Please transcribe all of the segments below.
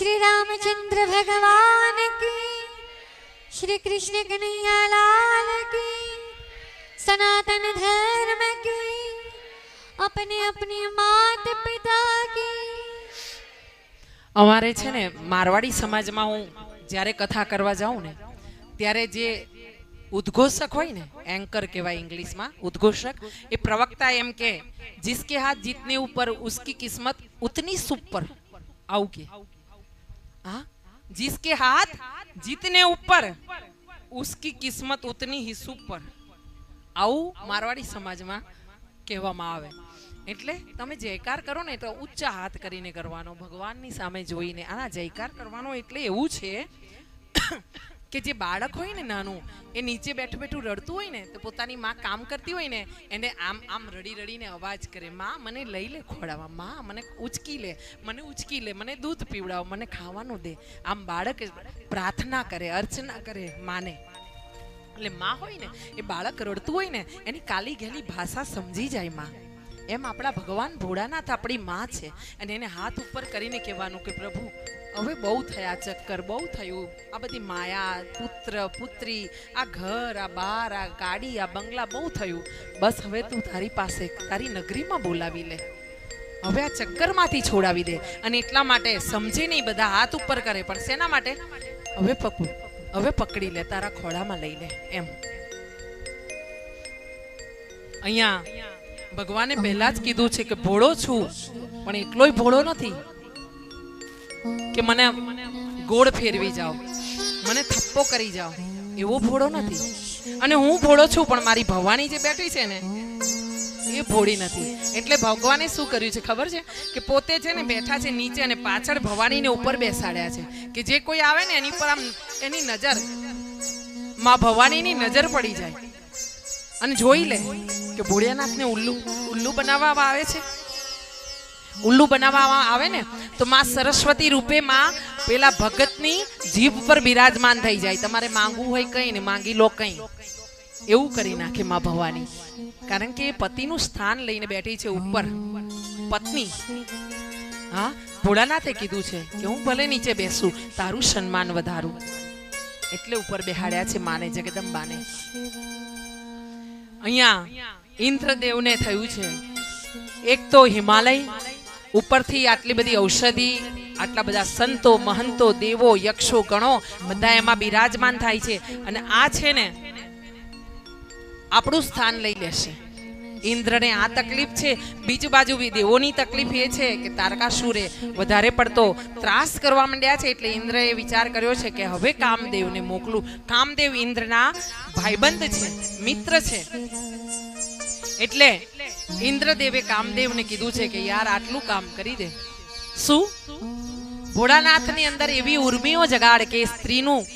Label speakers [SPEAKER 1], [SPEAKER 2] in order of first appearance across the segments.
[SPEAKER 1] શ્રી રામચંદ્ર ભગવાન કી શ્રી કૃષ્ણ કનૈયાલાલ કી સનાતન ધર્મ કી અપને અપને માત પિતા કી
[SPEAKER 2] અમારે છે ને, મારવાડી સમાજમાં હું જ્યારે કથા કરવા જાઉં ને, ત્યારે જે ઉદ્ઘોષક હોય ને એન્કર કહેવાય ઇંગ્લિશમાં, ઉદ્ઘોષક, એ પ્રવક્તા એમ કે, જિસકે હાથ જીતને ઉપર ઉસકી કિસ્મત ઉતની સુપર આવું કે જિસકે હાથ જીતને ઉપર ઉસકી કિસ્મત ઉતની ही ઉપર આવું મારવાડી સમાજમાં કહેવામાં આવે। એટલે તમે જયકાર કરો ને, તો ઊંચા હાથ કરીને કરવાનો, ભગવાનની સામે જોઈને. આના જયકાર કરવાનો એટલે એવું છે કે જે બાળક હોય ને નાનું, એ નીચે બેઠું બેઠું રડતું હોય ને, તો પોતાની માં કામ કરતી હોય ને, એને આમ આમ રડી રડીને અવાજ કરે, માં, મને લઈ લે ખોડાવા માં, મને ઉચકી લે, મને ઉચકી લે, મને દૂધ પીવડાવો, મને ખાવાનું દે. આમ બાળક પ્રાર્થના કરે, અર્ચના કરે માને. એટલે માં હોય ને, એ બાળક રડતું હોય ને, એની કાલી ઘેલી ભાષા સમજી જાય માં. એમ આપણા ભગવાન ભોળાનાથ આપણી માં છે. અને એને હાથ ઉપર કરીને કહેવાનું કે, પ્રભુ, હવે બહુ થયા ચક્કર, બહુ થયું. આ બધી માયા, પુત્ર, પુત્રી, આ ઘર, આ બાર, આ ગાડી, આ બંગલા બહુ થયું. બસ હવે તું તારી પાસે, તારી નગરીમાં બોલાવી લે. હવે આ ચક્કરમાંથી છોડાવી દે. અને એટલા માટે સમજે નહીં બધા હાથ ઉપર કરે. પણ શેના માટે? હવે પકડ. હવે પકડી લે, તારા ખોળામાં લઈ લે. એમ. અહીંયા ભગવાને પહેલા જ કીધું છે કે ભોળો છું, પણ એટલોય ભોળો નથી. કે મને ગોળ ફેરવી જાઓ, મને થપ્પો કરી જાઓ, એવો ભોળો નથી. અને હું ભોળો છું, પણ મારી ભવાની જે બેઠી છે ને, એ ભોળી નથી. એટલે ભગવાને શું કર્યું છે ખબર છે? કે પોતે છે ને બેઠા છે નીચે અને પાછળ ભવાનીને ઉપર બેસાડ્યા છે. કે જે કોઈ આવે ને એની પર આમ એની નજર, માં ભવાનીની નજર પડી જાય. અને જોઈ લે કે ભોળિયાનાથને ઉલ્લુ ઉલ્લુ બનાવવામાં આવે છે. ઉલ્લુ બનાવવામાં આવે ને, તો માં સરસ્વતી રૂપે માં પેલા ભગતની જીભ પર બિરાજમાન થઈ જાય. તમારે માંગવું હોય કંઈ ને માંગી લો કંઈ. એવું કરી નાખે માં ભવાની. કારણ કે એ પતિનું સ્થાન લઈને બેઠી છે ઉપર. પત્ની. હા, ભોળાનાથે કીધું છે કે હું ભલે નીચે બેસું, તારું સન્માન વધારું. એટલે ઉપર બેહાડ્યા છે માને, જગદંબાને. અહીંયા ઇન્દ્રદેવને થયું છે. એક તો હિમાલય, ઉપરથી આટલી બધી ઔષધિ, આટલા બધા સંતો, મહંતો, દેવો, યક્ષો, ગણો, બધા એમાં બિરાજમાન થાય છે. અને આ છે ને, આપણું સ્થાન લઈ લેશે. ઇન્દ્રને આ તકલીફ છે. બીજી બાજુ દેવોની તકલીફ એ છે કે તારકાસુરે વધારે પડતો ત્રાસ કરવા માંડ્યા છે એટલે ઇન્દ્રએ વિચાર કર્યો છે કે હવે કામદેવને મોકલું. કામદેવ ઇન્દ્રના ભાઈબંધ છે, મિત્ર છે. એટલે ઇન્દ્રદેવે કામદેવને કીધું છે કે યાર આટલું કામ કરી દે. શું? ભોળાનાથની અંદર એવી ઉર્મિઓ જગાડ કે સ્ત્રીનું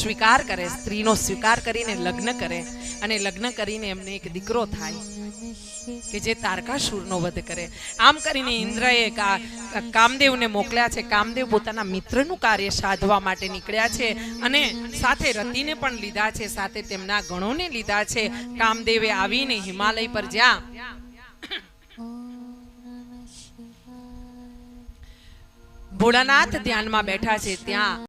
[SPEAKER 2] સ્વીકાર કરે, સ્ત્રીનો સ્વીકાર કરીને લગ્ન કરે અને લગ્ન કરીને એમને એક દીકરો થાય. કે જે તારકાસુરનો વધ કરે. આમ કરીને ઇન્દ્રએ કામદેવને મોકલ્યા છે. કામદેવ પોતાના મિત્રનું કાર્ય સાધવા માટે નીકળ્યા છે અને સાથે રતિને પણ લીધા છે. સાથે તેમના ગણોને લીધા છે. કામદેવે આવીને હિમાલય પર જ્યાં ભોળાનાથ ધ્યાનમાં બેઠા છે. ત્યાં